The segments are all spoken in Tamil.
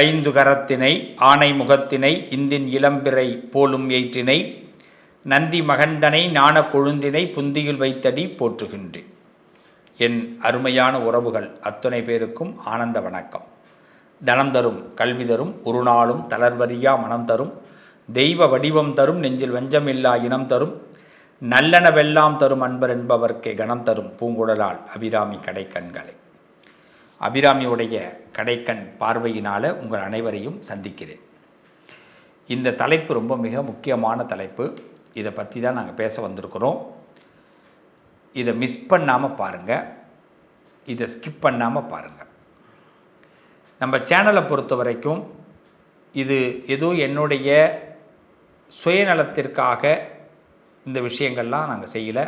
ஐந்து கரத்தினை ஆனை முகத்தினை இந்தின் இளம்பிறை போலும் ஏற்றினை நந்தி மகந்தனை ஞான கொழுந்தினை புந்தியில் வைத்தடி போற்றுகின்றேன். என் அருமையான உறவுகள் அத்தனை பேருக்கும் ஆனந்த வணக்கம். தனம் தரும் கல்வி தரும் ஒரு நாளும் தளர்வரியா மனம் தரும் தெய்வ வடிவம் தரும் நெஞ்சில் வஞ்சமில்லா இனம் தரும் நல்லனவெல்லாம் தரும் அன்பர் என்பவர்க்கே கணம் தரும் பூங்குடலால் அபிராமி கடைக்கண்களை. அபிராமியுடைய கடைக்கண் பார்வையினால் உங்கள் அனைவரையும் சந்திக்கிறேன். இந்த தலைப்பு ரொம்ப மிக முக்கியமான தலைப்பு. இதை பற்றி தான் நாங்கள் பேச வந்திருக்கிறோம். இதை மிஸ் பண்ணாமல் பாருங்கள் இதை ஸ்கிப் பண்ணாமல் பாருங்கள் நம்ம சேனலை பொறுத்த வரைக்கும் இது ஏதோ என்னுடைய சுயநலத்திற்காக இந்த விஷயங்கள்லாம் நாங்கள் செய்யலை.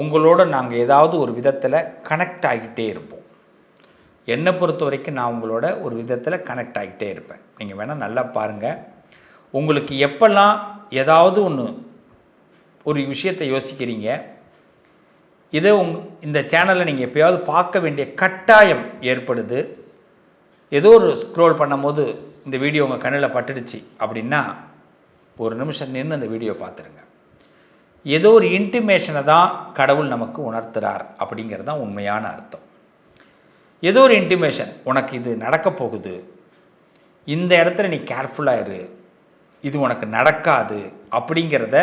உங்களோட நாங்கள் ஏதாவது ஒரு விதத்தில் கனெக்ட் ஆகிட்டே இருப்போம். என்னை பொறுத்த வரைக்கும் நான் உங்களோட ஒரு விதத்தில் கனெக்ட் ஆகிட்டே இருப்பேன். நீங்கள் வேணால் நல்லா பாருங்கள் உங்களுக்கு எப்பெல்லாம் ஏதாவது ஒன்று ஒரு விஷயத்தை யோசிக்கிறீங்க இதை உங் இந்த சேனலை நீங்கள் எப்பயாவது பார்க்க வேண்டிய கட்டாயம் ஏற்படுது. ஏதோ ஒரு ஸ்க்ரோல் பண்ணும்போது இந்த வீடியோ உங்கள் கண்ணில் பட்டுடுச்சு அப்படின்னா ஒரு நிமிஷம் நின்று அந்த வீடியோ பார்த்துருங்க. ஏதோ ஒரு இன்டிமேஷனை தான் கடவுள் நமக்கு உணர்த்துறார் அப்படிங்கிறது தான் உண்மையான அர்த்தம். ஏதோ ஒரு இன்டிமேஷன் உனக்கு இது நடக்க போகுது. இந்த இடத்துல நீ கேர்ஃபுல்லாக இரு. இது உனக்கு நடக்காது. அப்படிங்கிறத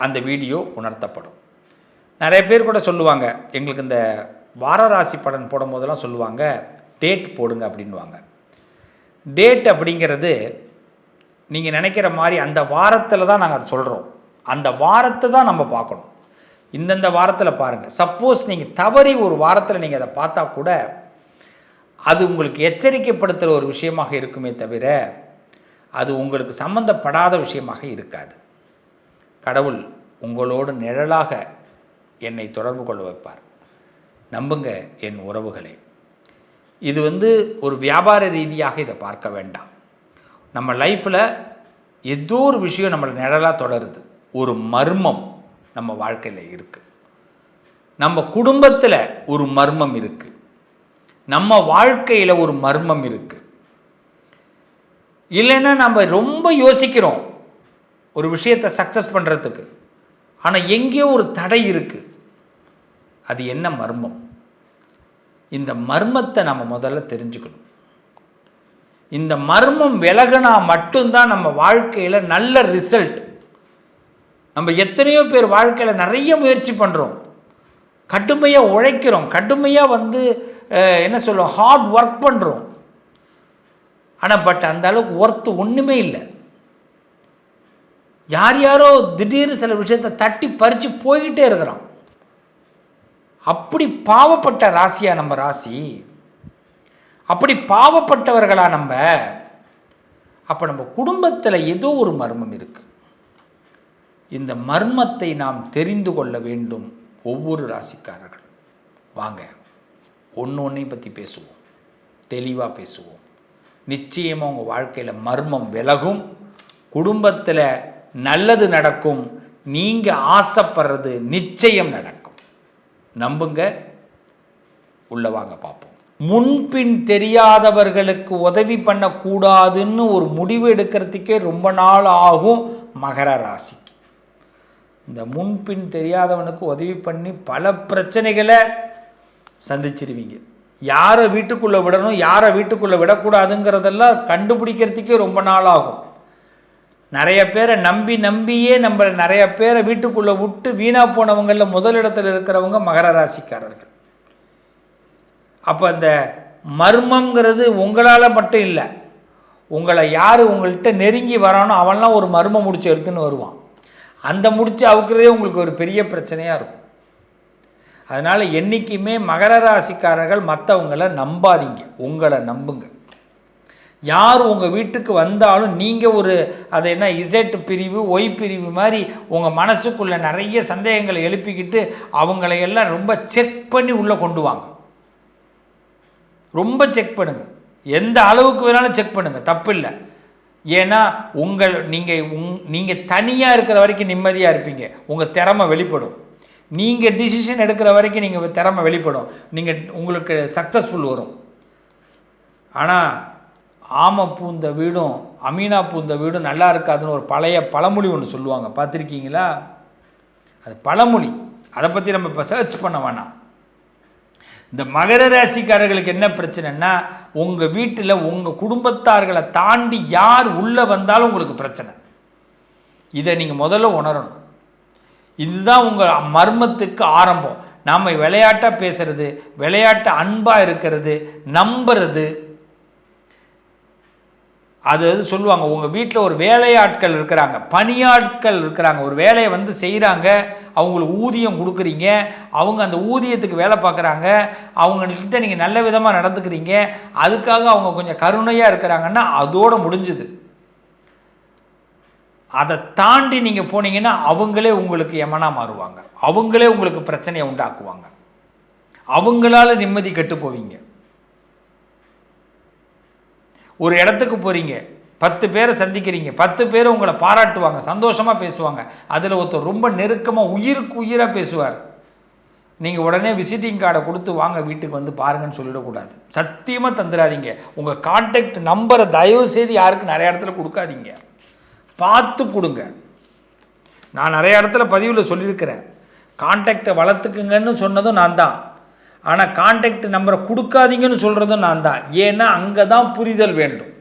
அந்த வீடியோ உணர்த்தப்படும். நிறைய பேர் கூட சொல்லுவாங்க எங்களுக்கு இந்த வாரராசி பலன் போடும் போதெல்லாம் சொல்லுவாங்க டேட் போடுங்க அப்படின்வாங்க டேட் அப்படிங்கிறது நீங்கள் நினைக்கிற மாதிரி அந்த வாரத்தில் தான் நாங்கள் அதை சொல்கிறோம் அந்த வாரத்தை தான் நம்ம பார்க்கணும். இந்தந்த வாரத்தில் பாருங்கள் சப்போஸ் நீங்கள் தவறி ஒரு வாரத்தில் நீங்கள் அதை பார்த்தா கூட அது உங்களுக்கு எச்சரிக்கைப்படுத்துகிற ஒரு விஷயமாக இருக்குமே தவிர அது உங்களுக்கு சம்பந்தப்படாத விஷயமாக இருக்காது. கடவுள் உங்களோடு நிழலாக என்னை தொடர்பு கொள்ள வைப்பார். நம்புங்க என் உறவுகளே. இது வந்து ஒரு வியாபார ரீதியாக இதை பார்க்க வேண்டாம். நம்ம லைஃப்பில் ஏதோ ஒரு விஷயம் நம்மளை நிழலாக தொடருது. ஒரு மர்மம். நம்ம வாழ்க்கையில் இருக்குது நம்ம குடும்பத்தில் ஒரு மர்மம் இருக்குது நம்ம வாழ்க்கையில் ஒரு மர்மம் இருக்குது இல்லைன்னா நம்ம ரொம்ப யோசிக்கிறோம் ஒரு விஷயத்தை சக்ஸஸ் பண்ணுறதுக்கு ஆனால் எங்கேயோ ஒரு தடை இருக்குது அது என்ன மர்மம்? இந்த மர்மத்தை நம்ம முதல்ல தெரிஞ்சுக்கணும். இந்த மர்மம் விலகினா மட்டும்தான் நம்ம வாழ்க்கையில் நல்ல ரிசல்ட் நம்ம எத்தனையோ பேர் வாழ்க்கையில் நிறைய முயற்சி பண்ணுறோம் கடுமையாக உழைக்கிறோம். கடுமையாக வந்து என்ன சொல்லுவோம்? ஹார்ட் ஒர்க் பண்ணுறோம் ஆனால் பட் அந்த அளவுக்கு ஒர்த்து ஒன்றுமே இல்லை. யார் யாரோ திடீர்னு சில விஷயத்தை தட்டி பறித்து போய்கிட்டே இருக்கிறோம். அப்படி பாவப்பட்ட ராசியா நம்ம ராசி? அப்படி பாவப்பட்டவர்களா நம்ம? அப்போ நம்ம குடும்பத்தில் ஏதோ ஒரு மர்மம் இருக்குது இந்த மர்மத்தை நாம் தெரிந்து கொள்ள வேண்டும் ஒவ்வொரு ராசிக்காரர்கள். வாங்க ஒன்று ஒன்றையும் பற்றி பேசுவோம். தெளிவாக பேசுவோம். நிச்சயமாக உங்கள் வாழ்க்கையில் மர்மம் விலகும். குடும்பத்தில் நல்லது நடக்கும். நீங்கள் ஆசைப்படுறது நிச்சயம் நடக்கும். நம்புங்க. உள்ள வாங்க பார்ப்போம். முன்பின் தெரியாதவர்களுக்கு உதவி பண்ணக்கூடாதுன்னு ஒரு முடிவு எடுக்கிறதுக்கே ரொம்ப நாள் ஆகும் மகர ராசிக்கு. இந்த முன்பின் தெரியாதவனுக்கு உதவி பண்ணி பல பிரச்சனைகளை சந்திச்சிருவீங்க. யாரை வீட்டுக்குள்ளே விடணும் யாரை வீட்டுக்குள்ளே விடக்கூடாதுங்கிறதெல்லாம் கண்டுபிடிக்கிறதுக்கே ரொம்ப நாள் ஆகும் நிறைய பேரை நம்பி நம்பியே நம்ம நிறைய பேரை வீட்டுக்குள்ளே விட்டு வீணாக போனவங்களில் முதலிடத்தில் இருக்கிறவங்க மகர ராசிக்காரர்கள். அப்போ அந்த மர்மங்கிறது உங்களால் மட்டும் இல்லை உங்களை யார் உங்கள்கிட்ட நெருங்கி வரானோ அவன்லாம் ஒரு மர்மம் முடிச்சு எடுத்துன்னு வருவான். அந்த முடிச்சு அவுக்கிறதே உங்களுக்கு ஒரு பெரிய பிரச்சனையாக இருக்கும். அதனால் என்றைக்குமே மகர ராசிக்காரர்கள் மற்றவங்கள நம்பாதீங்க. உங்களை நம்புங்க. யார் உங்கள் வீட்டுக்கு வந்தாலும் நீங்கள் ஒரு அது என்ன இசட் பிரிவு ஒய் பிரிவு மாதிரி உங்கள் மனசுக்குள்ளே நிறைய சந்தேகங்களை எழுப்பிக்கிட்டு அவங்களையெல்லாம் ரொம்ப செக் பண்ணி உள்ளே கொண்டு வாங்க. ரொம்ப செக் பண்ணுங்கள் எந்த அளவுக்கு வேணாலும் செக் பண்ணுங்க. தப்பில்லை. ஏன்னா உங்கள் நீங்கள் உங் நீங்கள் தனியாக இருக்கிற வரைக்கும் நிம்மதியாக இருப்பீங்க. உங்கள் திறமை வெளிப்படும். நீங்கள் டிசிஷன் எடுக்கிற வரைக்கும் நீங்கள் திறமை வெளிப்படும். நீங்கள் உங்களுக்கு சக்ஸஸ்ஃபுல் வரும். ஆனால் ஆமை பூந்த வீடும் அமீனா பூந்த வீடும் நல்லா இருக்காதுன்னு ஒரு பழைய பழமொழி ஒன்று சொல்லுவாங்க. பார்த்துருக்கீங்களா? அது பழமொழி. அதை பற்றி நம்ம இப்போ சர்ச் பண்ண வேணாம். இந்த மகர ராசிக்காரர்களுக்கு என்ன பிரச்சனைன்னா உங்கள் வீட்டில் உங்கள் குடும்பத்தார்களை தாண்டி யார் உள்ளே வந்தாலும் உங்களுக்கு பிரச்சனை. இதை நீங்கள் முதல்ல உணரணும். இதுதான் உங்கள் மர்மத்துக்கு ஆரம்பம். நாம் விளையாட்டாக பேசுறது விளையாட்டு அன்பாக இருக்கிறது நம்புறது. அது அது சொல்லுவாங்க உங்கள் வீட்டில் ஒரு வேலையாட்கள் இருக்கிறாங்க பணியாட்கள் இருக்கிறாங்க ஒரு வேலையை வந்து செய்கிறாங்க அவங்களுக்கு ஊதியம் கொடுக்குறீங்க அவங்க அந்த ஊதியத்துக்கு வேலை பார்க்குறாங்க அவங்கக்கிட்ட நீங்கள் நல்ல விதமாக நடந்துக்கிறீங்க அதுக்காக அவங்க கொஞ்சம் கருணையாக இருக்கிறாங்கன்னா அதோடு முடிஞ்சுது. அதை தாண்டி நீங்கள் போனீங்கன்னா அவங்களே உங்களுக்கு எமனா மாறுவாங்க. அவங்களே உங்களுக்கு பிரச்சனையை உண்டாக்குவாங்க. அவங்களால நிம்மதி கெட்டு போவீங்க. ஒரு இடத்துக்கு போகிறீங்க பத்து பேரை சந்திக்கிறீங்க பத்து பேர் உங்களை பாராட்டுவாங்க சந்தோஷமாக பேசுவாங்க. அதில் ஒருத்தர் ரொம்ப நெருக்கமாக உயிருக்கு உயிராக பேசுவார். நீங்கள் உடனே விசிட்டிங் கார்டை கொடுத்து வாங்க வீட்டுக்கு வந்து பாருங்கன்னு சொல்லிடக்கூடாது. சத்தியமாக தந்துடாதீங்க. உங்கள் கான்டாக்ட் நம்பரை தயவு செய்து யாருக்கும் நிறைய இடத்துல கொடுக்காதீங்க. பார்த்து கொடுங்க. நான் நிறைய இடத்துல பதிவில் சொல்லியிருக்கிறேன். கான்டாக்டை வளர்த்துக்குங்கன்னு சொன்னதும் நான் தான். ஆனால் கான்டாக்ட் நம்பரை கொடுக்காதீங்கன்னு சொல்கிறதும் நான் தான். ஏன்னா அங்கே தான் புரிதல் வேண்டும்.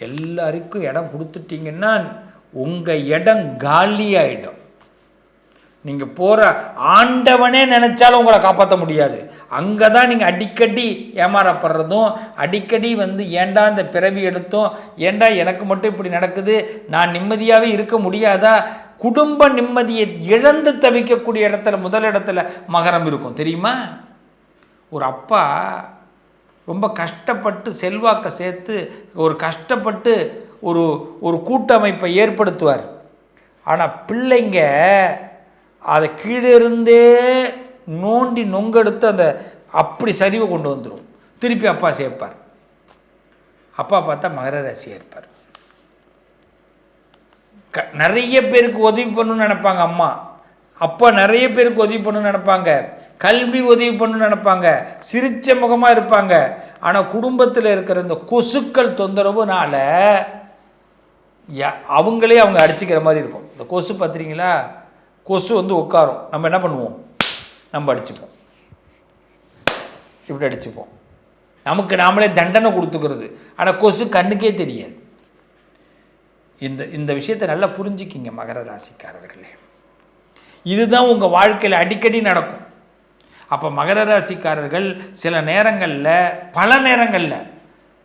எல்லாருக்கும் இடம் கொடுத்துட்டீங்கன்னா உங்கள் இடம் காலி ஆகிடும் நீங்கள் போகிற ஆண்டவனே நினச்சாலும் உங்களை காப்பாற்ற முடியாது. அங்கே தான் நீங்கள் அடிக்கடி ஏமாறப்படுறதும் அடிக்கடி வந்து ஏண்டா இந்த பிறவி எடுத்தோம் ஏண்டா எனக்கு மட்டும் இப்படி நடக்குது நான் நிம்மதியாகவே இருக்க முடியாதா குடும்ப நிம்மதியை இழந்து தவிக்கக்கூடிய இடத்துல முதல் இடத்துல மகரம் இருக்கும். தெரியுமா? ஒரு அப்பா ரொம்ப கஷ்டப்பட்டு செல்வாக்கை சேர்த்து ஒரு கஷ்டப்பட்டு ஒரு ஒரு கூட்டமைப்பை ஏற்படுத்துவார். ஆனால் பிள்ளைங்க அதை கீழே இருந்தே நோண்டி நொங்கெடுத்து அந்த அப்படி சரிவை கொண்டு வந்துடும் திருப்பி அப்பா சேர்ப்பார். அப்பா பார்த்தா மகர ராசியாக இருப்பார். க நிறைய பேருக்கு உதவி பண்ணணும்னு நினைப்பாங்க அம்மா. அப்பா நிறைய பேருக்கு உதவி பண்ணணும்னு நினைப்பாங்க. கல்வி உதவி பண்ணணும்னு நினைப்பாங்க. சிரிச்ச முகமாக இருப்பாங்க. ஆனால் குடும்பத்தில் இருக்கிற இந்த கொசுக்கள் தொந்தரவுனால அவங்களே அவங்க அடிச்சுக்கிற மாதிரி இருக்கும். இந்த கொசு பார்த்துறீங்களா கொசு வந்து உட்காரும். நம்ம என்ன பண்ணுவோம்? நம்ம அடிச்சுப்போம். இப்படி அடிச்சுப்போம். நமக்கு நாமளே தண்டனை கொடுத்துக்கிறது. ஆனால் கொசு கண்ணுக்கே தெரியாது. இந்த இந்த விஷயத்தை நல்லா புரிஞ்சுக்கிங்க மகர ராசிக்காரர்களே. இதுதான் உங்கள் வாழ்க்கையில் அடிக்கடி நடக்கும். அப்போ மகர ராசிக்காரர்கள் சில நேரங்களில் பல நேரங்களில்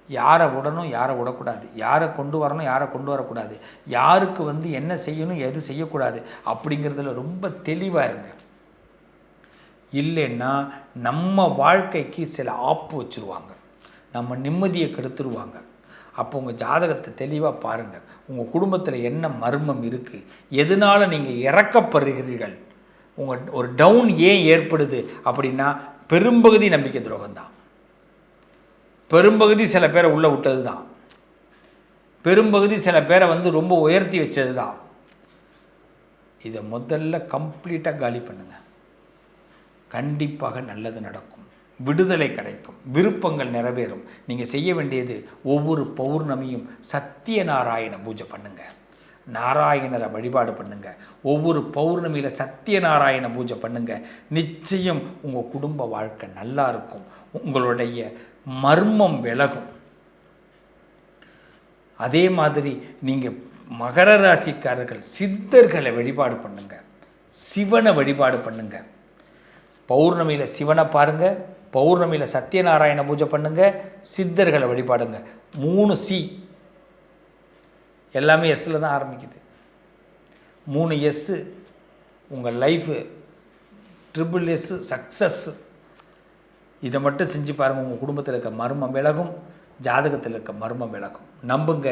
யாரை விடணும் யாரை விடக்கூடாது யாரை கொண்டு வரணும் யாரை கொண்டு வரக்கூடாது யாருக்கு வந்து என்ன செய்யணும் எது செய்யக்கூடாது அப்படிங்கிறதுல ரொம்ப தெளிவாக இருங்க. இல்லைன்னா நம்ம வாழ்க்கைக்கு சில ஆப்பு வச்சுருவாங்க. நம்ம நிம்மதியை கெடுத்துருவாங்க. அப்போ உங்கள் ஜாதகத்தை தெளிவாக பாருங்கள் உங்கள் குடும்பத்தில் என்ன மர்மம் இருக்குது எதனால் நீங்கள் இறக்கப்படுகிறீர்கள்? உங்கள் ஒரு டவுன் ஏன் ஏற்படுது அப்படின்னா பெரும்பகுதி நம்பிக்கை துரோகம் தான் பெரும்பகுதி சில பேரை உள்ளே விட்டது தான் பெரும்பகுதி சில பேரை வந்து ரொம்ப உயர்த்தி வச்சது தான் இதை முதல்ல கம்ப்ளீட்டாக காலி பண்ணுங்கள் கண்டிப்பாக நல்லது நடக்கும். விடுதலை கிடைக்கும். விருப்பங்கள் நிறைவேறும். நீங்கள் செய்ய வேண்டியது ஒவ்வொரு பௌர்ணமியும் சத்தியநாராயண பூஜை பண்ணுங்க. நாராயணரை வழிபாடு பண்ணுங்க. ஒவ்வொரு பௌர்ணமியில் சத்தியநாராயண பூஜை பண்ணுங்க. நிச்சயம் உங்கள் குடும்ப வாழ்க்கை நல்லா இருக்கும். உங்களுடைய மர்மம் விலகும். அதே மாதிரி நீங்கள் மகர ராசிக்காரர்கள் சித்தர்களை வழிபாடு பண்ணுங்க. சிவனை வழிபாடு பண்ணுங்க. பௌர்ணமியில் சிவனை பாருங்கள் பௌர்ணமியில் சத்யநாராயண பூஜை பண்ணுங்க சித்தர்களை வழிபாடுங்க. மூணு சி எல்லாமே எஸ்ஸில் தான் ஆரம்பிக்குது. மூணு எஸ்ஸு உங்கள் லைஃபு ட்ரிபிள் எஸ்ஸு சக்ஸஸ்ஸு இதை மட்டும் செஞ்சு பாருங்கள் உங்கள் குடும்பத்தில் இருக்க மர்மம் விலகும் ஜாதகத்தில் இருக்க மர்மம் விலகும். நம்புங்க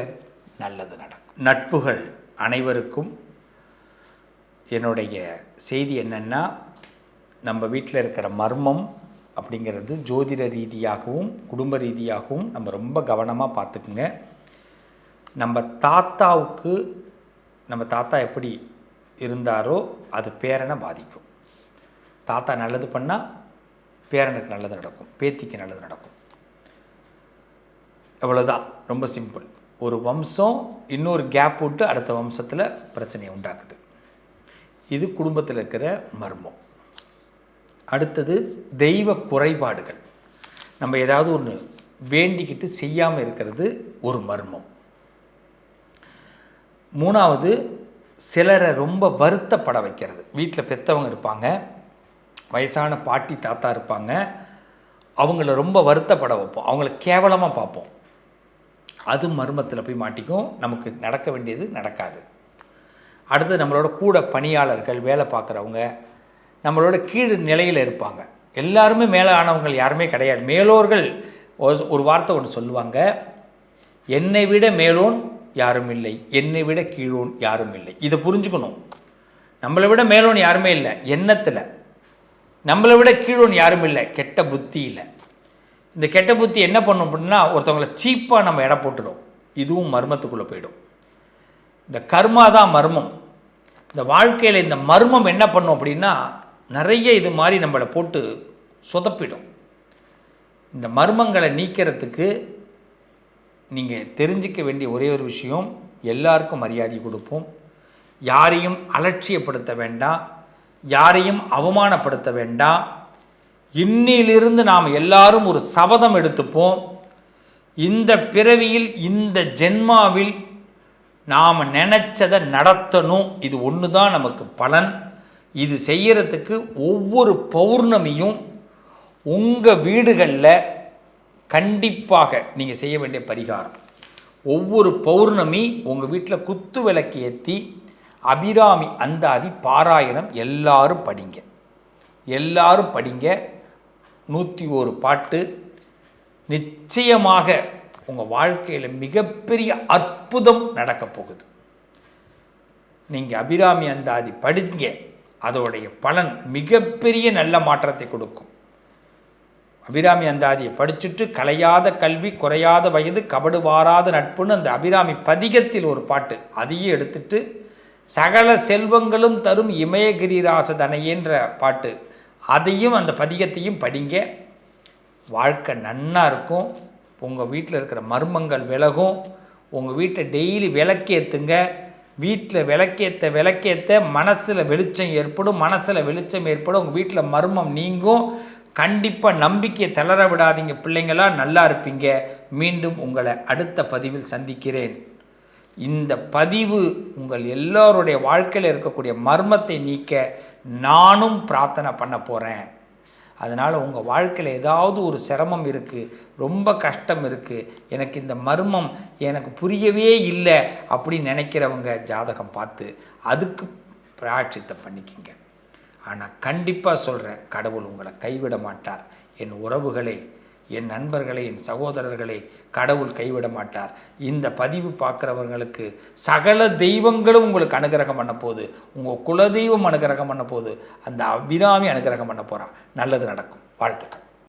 நல்லது நடக்கும். நட்புகள் அனைவருக்கும் என்னுடைய செய்தி என்னென்னா நம்ம வீட்டில் இருக்கிற மர்மம் அப்படிங்கிறது ஜோதிட ரீதியாகவும் குடும்ப ரீதியாகவும் நம்ம ரொம்ப கவனமாக பார்த்துக்குங்க. நம்ம தாத்தாவுக்கு நம்ம தாத்தா எப்படி இருந்தாரோ அது பேரனை பாதிக்கும். தாத்தா நல்லது பண்ணால் பேரனுக்கு நல்லது நடக்கும் பேத்திக்கு நல்லது நடக்கும். அவ்வளோதான் ரொம்ப சிம்பிள். ஒரு வம்சம் இன்னொரு கேப் விட்டு அடுத்த வம்சத்தில் பிரச்சனையை உண்டாக்குது. இது குடும்பத்தில் இருக்கிற மர்மம். அடுத்தது தெய்வ குறைபாடுகள். நம்ம ஏதாவது ஒன்று வேண்டிக்கிட்டு செய்யாமல் இருக்கிறது ஒரு மர்மம். மூணாவது சிலரை ரொம்ப வருத்தப்பட வைக்கிறது. வீட்டில் பெற்றவங்க இருப்பாங்க வயசான பாட்டி தாத்தா இருப்பாங்க அவங்கள ரொம்ப வருத்தப்பட வைப்போம். அவங்கள கேவலமாக பார்ப்போம். அது மர்மத்தில் போய் மாட்டிக்கும். நமக்கு நடக்க வேண்டியது நடக்காது. அடுத்து நம்மளோட கூட பணியாளர்கள் வேலை பார்க்குறவங்க நம்மளோட கீழ் நிலையில் இருப்பாங்க. எல்லாருமே மேலே யாருமே கிடையாது. மேலோர்கள் ஒரு- ஒரு வார்த்தை ஒன்று சொல்லுவாங்க. என்னை விட மேலோன் யாரும் இல்லை. என்னை விட கீழோன் யாரும் இல்லை. இதை புரிஞ்சுக்கணும். நம்மளை விட மேலோன் யாருமே இல்லை. எண்ணத்தில். நம்மளை விட கீழோன் யாரும் இல்லை. கெட்ட புத்தி இல்லை இந்த கெட்ட புத்தி என்ன பண்ணும் அப்படின்னா ஒருத்தவங்களை சீப்பாக நம்ம எடை போட்டுடும். இதுவும் மர்மத்துக்குள்ளே போயிடும். இந்த கர்மா தான் மர்மம். இந்த வாழ்க்கையில் இந்த மர்மம் என்ன பண்ணும் அப்படின்னா நிறைய இது மாதிரி நம்மளை போட்டு சொதப்பிடும். இந்த மர்மங்களை நீக்கிறதுக்கு நீங்கள் தெரிஞ்சிக்க வேண்டிய ஒரே ஒரு விஷயம் எல்லாருக்கும் மரியாதை கொடுப்போம். யாரையும் அலட்சியப்படுத்த வேண்டாம். யாரையும் அவமானப்படுத்த வேண்டாம். இன்னிலிருந்து நாம் எல்லாரும் ஒரு சபதம் எடுத்துப்போம். இந்த பிறவியில் இந்த ஜென்மாவில் நாம் நினச்சதை நடத்தணும். இது ஒன்று தான் நமக்கு பலன். இது செய்கிறதுக்கு ஒவ்வொரு பௌர்ணமியும் உங்கள் வீடுகளில் கண்டிப்பாக நீங்கள் செய்ய வேண்டிய பரிகாரம். ஒவ்வொரு பௌர்ணமி உங்கள் வீட்டில் குத்து விளக்கு ஏற்றி அபிராமி அந்தாதி பாராயணம் எல்லாரும் படிங்க. எல்லாரும் படிங்க. நூற்றி ஒரு பாட்டு. நிச்சயமாக உங்கள் வாழ்க்கையில் மிகப்பெரிய அற்புதம் நடக்கப் போகுது. நீங்கள் அபிராமி அந்தாதி படிங்க. அதோடைய பலன் மிகப்பெரிய நல்ல மாற்றத்தை கொடுக்கும். அபிராமி அந்தாதியை படிச்சுட்டு கலையாத கல்வி குறையாத வயது கபடு வாராத நட்புன்னு அந்த அபிராமி பதிகத்தில் ஒரு பாட்டு. அதையும் எடுத்துட்டு சகல செல்வங்களும் தரும் இமயகிரிராச தனையேன்ற பாட்டு. அதையும் அந்த பதிகத்தையும் படிங்க. வாழ்க்கை நன்னா இருக்கும். உங்கள் வீட்டில் இருக்கிற மர்மங்கள் விலகும். உங்கள் வீட்டை டெய்லி விளக்கேற்றுங்க வீட்டில் விளக்கேற்ற விளக்கேற்ற மனசில் வெளிச்சம் ஏற்படும் மனசில் வெளிச்சம் ஏற்படும் உங்கள் வீட்டில் மர்மம் நீங்கும். கண்டிப்பாக நம்பிக்கையை தளர விடாதீங்க பிள்ளைங்களா நல்லா இருப்பீங்க. மீண்டும் உங்களை அடுத்த பதிவில் சந்திக்கிறேன். இந்த பதிவு உங்கள் எல்லோருடைய வாழ்க்கையில் இருக்கக்கூடிய மர்மத்தை நீக்க நானும் பிரார்த்தனை பண்ண போகிறேன் அதனால் உங்கள் வாழ்க்கையில் ஏதாவது ஒரு சிரமம் இருக்குது ரொம்ப கஷ்டம் இருக்குது எனக்கு இந்த மர்மம் எனக்கு புரியவே இல்லை அப்படின்னு நினைக்கிறவங்க ஜாதகம் பார்த்து அதுக்கு பிராட்சித்தை பண்ணிக்கிங்க. ஆனால் கண்டிப்பாக சொல்கிறேன் கடவுள் உங்களை கைவிட மாட்டார். என் உறவுகளை என் நண்பர்களை என் சகோதரர்களை கடவுள் கைவிட மாட்டார். இந்த பதிவு பார்க்குறவங்களுக்கு சகல தெய்வங்களும் உங்களுக்கு அனுகிரகம் பண்ண போகுது உங்கள் குலதெய்வம் அனுகிரகம் பண்ண போகுது அந்த அபிராமி அனுகிரகம் பண்ண போகிறான் நல்லது நடக்கும். வாழ்த்துக்கள்.